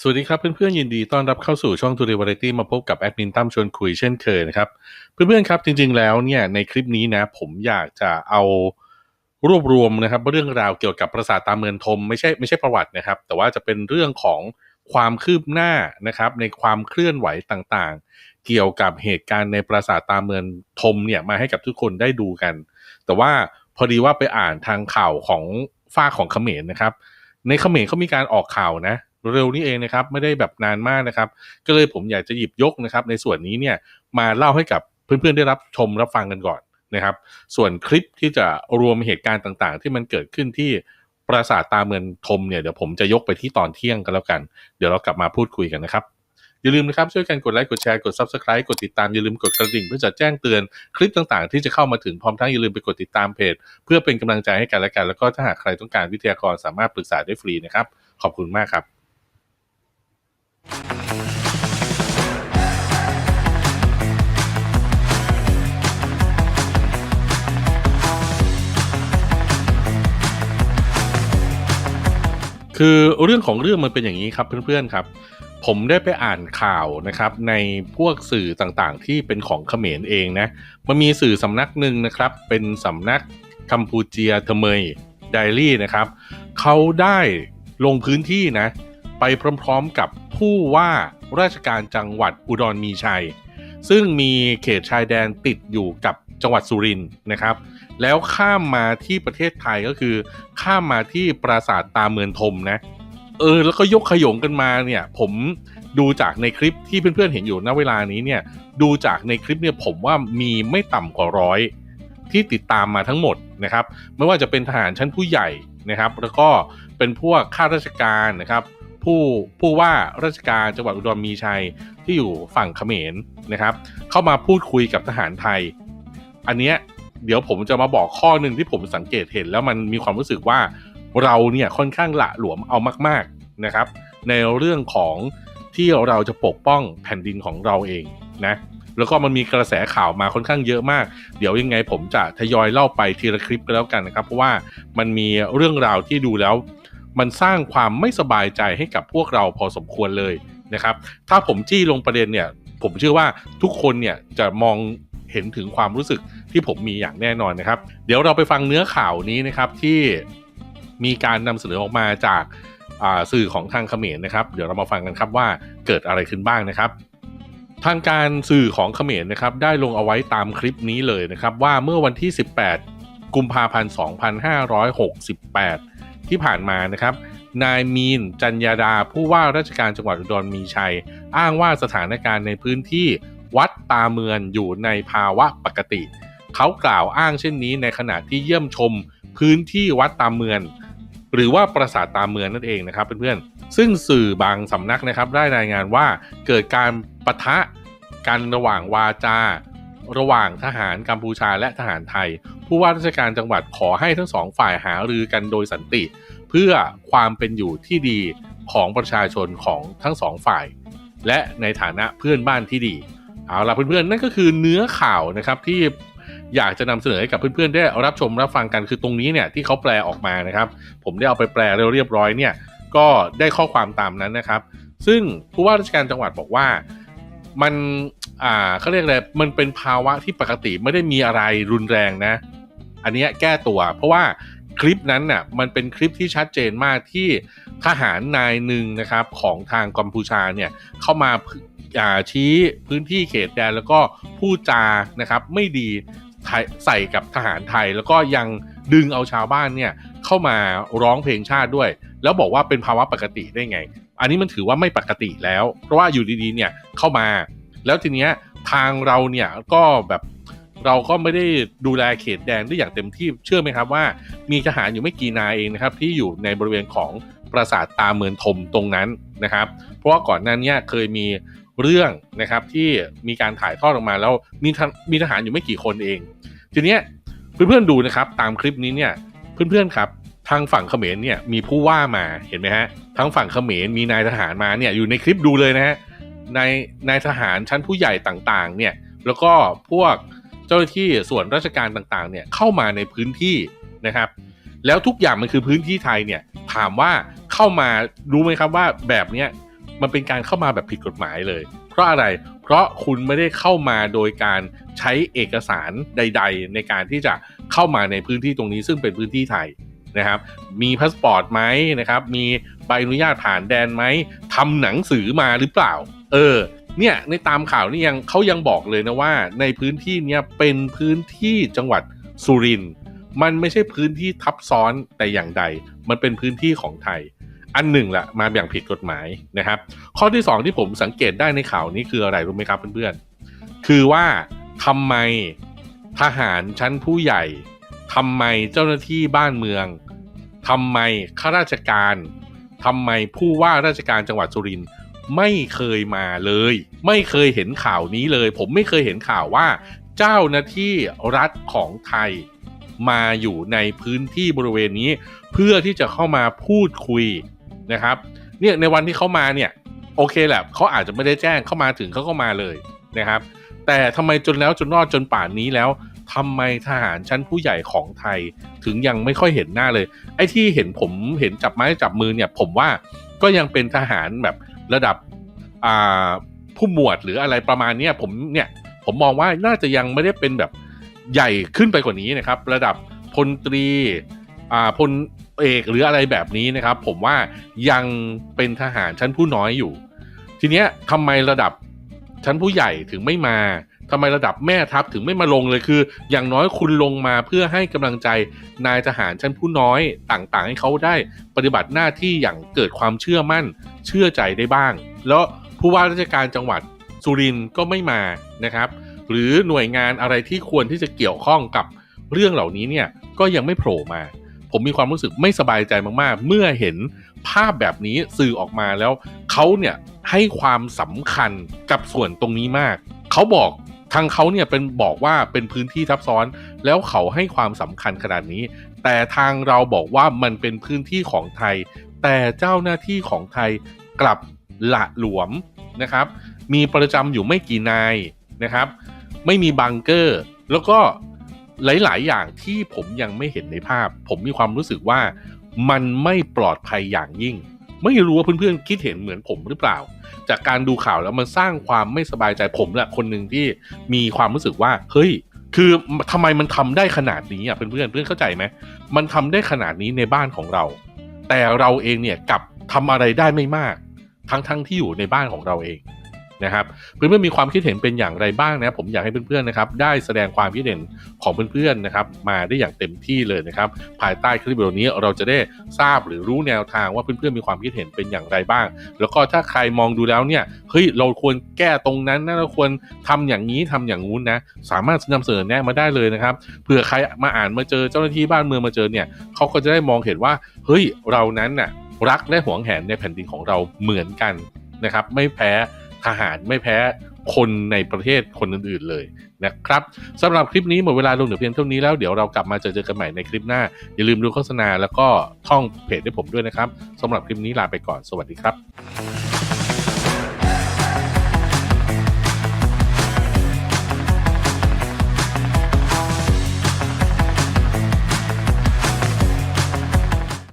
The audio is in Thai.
สวัสดีครับเพื่อนๆยินดีต้อนรับเข้าสู่ช่อง t o d a y Variety มาพบกับแอดมินตั้มชวนคุยเช่นเคยนะครับ เพื่อนๆครับจริงๆแล้วเนี่ยในคลิปนี้นะผมอยากจะเอารวบรวมนะครับเรื่องราวเกี่ยวกับปราสาทตาเมืองทมไม่ใช่ไม่ใช่ประวัตินะครับ แต่ว่าจะเป็นเรื่องของความคืบหน้านะครับ ในความเคลื่อนไหวต่างๆ เกี่ยวกับเหตุการณ์ในปราสาทตาเมืองทมเนี่ยมาให้กับทุกคนได้ดูกัน แต่ว่าพอดีว่าไปอ่านทางข่าวของฝ้าของเขมรนะครับ ในเขมรเขามีการออกข่าวนะ เร็วนี้เองนะครับไม่ได้แบบนานมากนะครับก็เลยผมอยากจะหยิบยกนะครับในส่วนนี้เนี่ยมาเล่าให้กับเพื่อนๆได้รับชมรับฟังกันก่อนนะครับ ส่วนคลิปที่จะรวมเหตุการณ์ต่างๆ ที่มันเกิดขึ้นที่ปราสาทตาเมืองทมเนี่ยเดี๋ยวผมจะยกไปที่ตอนเที่ยงกันแล้วกัน เดี๋ยวเรากลับมาพูดคุยกันนะครับ อย่าลืมนะครับ ช่วยกันกดไลค์กดแชร์กด subscribe กดติดตามอย่าลืมกดกระดิ่ง เพื่อจะแจ้งเตือนคลิปต่างๆ ที่จะเข้ามาถึงพร้อมทั้งอย่าลืมไปกดติดตามเพจ เพื่อเป็นกำลังใจให้กันและกัน แล้วก็ถ้าหากใครต้องการวิทยากรสามารถปรึกษาได้ฟรีนะครับขอบคุณมากครับ คือเรื่องของเรื่องมันเป็นอย่างนี้ครับเพื่อนๆครับ ผมได้ไปอ่านข่าวนะครับ ในพวกสื่อต่างๆ ที่เป็นของเขมรเองนะมันมีสื่อสำนักหนึ่งนะครับ เป็นสำนักกัมพูเจียเทเมยไดรี่นะครับเขาได้ลงพื้นที่นะไปพร้อมๆกับผู้ว่าราชการจังหวัดอุดรมีชัย ซึ่งมีเขตชายแดนติดอยู่กับ จังหวัดสุรินทร์นะครับ แล้วข้ามมาที่ประเทศไทยก็คือ ข้ามมาที่ปราสาทตาเมืองทมนะเออแล้วก็ยกขยงกันมาเนี่ย ผมดูจากในคลิปที่เพื่อนๆเห็นอยู่ณเวลานี้เนี่ย ดูจากในคลิปเนี่ยผมว่ามีไม่ต่ำกว่าร้อยที่ติดตามมาทั้งหมดนะครับ ไม่ว่าจะเป็นทหารชั้นผู้ใหญ่นะครับ แล้วก็เป็นพวกข้าราชการนะครับ ผู้ผู้ว่าราชการจังหวัดอุดรมีชัยที่อยู่ฝั่งเขมรนะครับ เข้ามาพูดคุยกับทหารไทย อันเนี้ยเดี๋ยวผมจะมาบอกข้อหนึ่งที่ผมสังเกตเห็น แล้วมันมีความรู้สึกว่าเราเนี่ยค่อนข้างละหลวมเอามาก ๆนะครับ ในเรื่องของที่เราจะปกป้องแผ่นดินของเราเองนะแล้วก็มันมีกระแสข่าวมาค่อนข้างเยอะมาก เดี๋ยวยังไงผมจะทยอยเล่าไปทีละคลิปก็แล้วกันนะครับ เพราะว่ามันมีเรื่องราวที่ดูแล้ว มันสร้างความไม่สบายใจให้กับพวกเราพอสมควรเลยนะครับ ถ้าผมจี้ลงประเด็นเนี่ย ผมเชื่อว่าทุกคนเนี่ยจะมอง เห็นถึงความรู้สึกที่ผมมีอย่างแน่นอนนะครับ เดี๋ยวเราไปฟังเนื้อข่าวนี้นะครับที่มีการนำเสนอออกมาจากสื่อของทางเขมรนะครับ เดี๋ยวเรามาฟังกันครับว่าเกิดอะไรขึ้นบ้างนะครับ ทางการสื่อของเขมรนะครับ ได้ลงเอาไว้ตามคลิปนี้เลยนะครับ ว่าเมื่อวันที่ 18 กุมภาพันธ์ 2568 ที่ผ่านมานะครับนายมีน จัญญาดา ผู้ว่าราชการจังหวัดอุดรมีชัย อ้างว่าสถานการณ์ในพื้นที่ วัดตาเมืองอยู่ในภาวะปกติ เขากล่าวอ้างเช่นนี้ในขณะที่เยี่ยมชมพื้นที่วัดตาเมืองหรือว่าปราสาทตาเมืองนั่นเองนะครับเพื่อนๆซึ่งสื่อบางสำนักนะครับได้รายงานว่าเกิดการปะทะกันระหว่างวาจา ระหว่างทหารกัมพูชาและทหารไทย ผู้ว่าราชการจังหวัดขอให้ทั้งสองฝ่ายหารือกันโดยสันติ เพื่อความเป็นอยู่ที่ดีของประชาชนของทั้งสองฝ่าย และในฐานะเพื่อนบ้านที่ดี เอาล่ะเพื่อนๆนั่นก็คือเนื้อข่าวนะครับที่อยากจะนำเสนอให้กับเพื่อนๆได้รับชมรับฟังกันคือตรงนี้เนี่ยที่เขาแปลออกมานะครับ ผมได้เอาไปแปลเรียบร้อยเนี่ยก็ได้ข้อความตามนั้นนะครับ ซึ่งผู้ว่าราชการจังหวัดบอกว่ามันอ่าเขาเรียกอะไรมันเป็นภาวะที่ปกติไม่ได้มีอะไรรุนแรงนะ อันนี้แก้ตัว เพราะว่าคลิปนั้นน่ะมันเป็นคลิปที่ชัดเจนมากที่ทหารนายหนึ่งนะครับของทางกัมพูชาเนี่ยเข้ามา ชี้พื้นที่เขตแดนแล้วก็พูดจานะครับไม่ดีใส่กับทหารไทย แล้วก็ยังดึงเอาชาวบ้านเนี่ยเข้ามาร้องเพลงชาติด้วย แล้วบอกว่าเป็นภาวะปกติได้ไง อันนี้มันถือว่าไม่ปกติแล้ว เพราะว่าอยู่ดีๆเนี่ยเข้ามา แล้วทีเนี้ยทางเราเนี่ยก็แบบเราก็ไม่ได้ดูแลเขตแดนได้อย่างเต็มที่เชื่อไหมครับว่า มีทหารอยู่ไม่กี่นายเองนะครับ ที่อยู่ในบริเวณของปราสาทตาเมืองทมตรงนั้นนะครับ เพราะว่าก่อนหน้านี้เคยมี เรื่องนะครับที่มีการถ่ายทอดออกมาแล้วมีมีทหารอยู่ไม่กี่คนเอง ทีเนี้ยเพื่อนๆดูนะครับ ตามคลิปนี้เนี่ยเพื่อนๆครับ ทางฝั่งเขมรเนี่ยมีผู้ว่ามาเห็นไหมฮะทางฝั่งเขมรมีนายทหารมาเนี่ยอยู่ในคลิปดูเลยนะฮะนายนายทหารชั้นผู้ใหญ่ต่างๆเนี่ยแล้วก็พวกเจ้าหน้าที่ส่วนราชการต่างๆเนี่ยเข้ามาในพื้นที่นะครับ แล้วทุกอย่างมันคือพื้นที่ไทยเนี่ยถามว่าเข้ามารู้ไหมครับว่าแบบเนี้ย มันเป็นการเข้ามาแบบผิดกฎหมายเลย เพราะอะไร เพราะคุณไม่ได้เข้ามาโดยการใช้เอกสารใด ๆ ในการที่จะเข้ามาในพื้นที่ตรงนี้ซึ่งเป็นพื้นที่ไทยนะครับ มีพาสปอร์ตไหมนะครับ มีใบอนุญาตผ่านแดนไหมทำหนังสือมาหรือเปล่า เออ เนี่ยในตามข่าวนี่ยังเขายังบอกเลยนะว่า ในพื้นที่เนี้ยเป็นพื้นที่จังหวัดสุรินทร์มันไม่ใช่พื้นที่ทับซ้อนแต่อย่างใด มันเป็นพื้นที่ของไทย อันหนึ่งละมาอย่างผิดกฎหมายนะครับ ข้อที่สองที่ผมสังเกตได้ในข่าวนี้คืออะไรรู้ไหมครับเพื่อนๆ คือว่าทำไมทหารชั้นผู้ใหญ่ทำไมเจ้าหน้าที่บ้านเมืองทำไมข้าราชการทำไมผู้ว่าราชการจังหวัดสุรินทร์ไม่เคยมาเลย ไม่เคยเห็นข่าวนี้เลย ผมไม่เคยเห็นข่าวว่า เจ้าหน้าที่รัฐของไทยมาอยู่ในพื้นที่บริเวณนี้ เพื่อที่จะเข้ามาพูดคุย นะครับเนี่ยในวันที่เขามาเนี่ยโอเคแหละเขาอาจจะไม่ได้แจ้งเข้ามาถึงเขาก็มาเลยนะครับ แต่ทำไมจนแล้วจนรอดจนป่านนี้แล้วทำไมทหารชั้นผู้ใหญ่ของไทยถึงยังไม่ค่อยเห็นหน้าเลย ไอ้ที่เห็นผมเห็นจับไม้จับมือเนี่ย ผมว่าก็ยังเป็นทหารแบบระดับอ่าผู้หมวดหรืออะไรประมาณนี้ผมเนี่ยผมมองว่าน่าจะยังไม่ได้เป็นแบบใหญ่ขึ้นไปกว่านี้นะครับ ระดับพลตรีอ่าพล เอกหรืออะไรแบบนี้นะครับ ผมว่ายังเป็นทหารชั้นผู้น้อยอยู่ ทีเนี้ยทำไมระดับชั้นผู้ใหญ่ถึงไม่มาทำไมระดับแม่ทัพถึงไม่มาลงเลยคือ อย่างน้อยคุณลงมาเพื่อให้กำลังใจนายทหารชั้นผู้น้อยต่างๆ ให้เขาได้ปฏิบัติหน้าที่อย่างเกิดความเชื่อมั่น เชื่อใจได้บ้าง แล้วผู้ว่าราชการจังหวัดสุรินทร์ก็ไม่มานะครับ หรือหน่วยงานอะไรที่ควรที่จะเกี่ยวข้องกับเรื่องเหล่านี้เนี่ยก็ยังไม่โผล่มา ผมมีความรู้สึกไม่สบายใจมากๆ เมื่อเห็นภาพแบบนี้สื่อออกมาแล้วเขาเนี่ยให้ความสำคัญกับส่วนตรงนี้มาก เขาบอกทางเขาเนี่ยเป็นบอกว่าเป็นพื้นที่ทับซ้อน แล้วเขาให้ความสำคัญขนาดนี้ แต่ทางเราบอกว่ามันเป็นพื้นที่ของไทย แต่เจ้าหน้าที่ของไทยกลับหละหลวมนะครับ มีประจำอยู่ไม่กี่นายนะครับ ไม่มีบังเกอร์ แล้วก็ หลาย ๆ อย่างที่ผมยังไม่เห็นในภาพ ผมมีความรู้สึกว่ามันไม่ปลอดภัยอย่างยิ่ง ไม่รู้ว่าเพื่อน ๆ คิดเห็นเหมือนผมหรือเปล่า จากการดูข่าวแล้วมันสร้างความไม่สบายใจผมแหละคนหนึ่งที่มีความรู้สึกว่าเฮ้ยคือทำไมมันทำได้ขนาดนี้อะเพื่อนๆเพื่อนเข้าใจไหมมันทำได้ขนาดนี้ในบ้านของเรา แต่เราเองเนี่ยกับทำอะไรได้ไม่มาก ทั้งๆที่อยู่ในบ้านของเราเอง นะครับเพื่อนๆมีความคิดเห็นเป็นอย่างไรบ้างนะผมอยากให้เพื่อนๆนะครับได้แสดงความคิดเห็นของเพื่อนๆนะครับมาได้อย่างเต็มที่เลยนะครับภายใต้คลิปวิดีโอนี้เราจะได้ทราบหรือรู้แนวทางว่าเพื่อนๆมีความคิดเห็นเป็นอย่างไรบ้าง แล้วก็ถ้าใครมองดูแล้วเนี่ยเฮ้ยเราควรแก้ตรงนั้นนะเราควรทำอย่างนี้ทำอย่างงู้นนะสามารถนำเสนอแนะมาได้เลยนะครับเผื่อใครมาอ่านมาเจอเจ้าหน้าที่บ้านเมืองมาเจอเนี่ยเขาก็จะได้มองเห็นว่าเฮ้ยเรานั้นน่ะรักและหวงแหนในแผ่นดินของเราเหมือนกันนะครับไม่แพ้ ทหารไม่แพ้คนในประเทศคนอื่นๆเลยนะครับสำหรับคลิปนี้หมดเวลาลงเหลือเพียงเท่านี้แล้วเดี๋ยวเรากลับมาเจอเจอกันใหม่ในคลิปหน้า อย่าลืมดูโฆษณาแล้วก็ท่องเพจให้ผมด้วยนะครับสำหรับคลิปนี้ลาไปก่อนสวัสดีครับ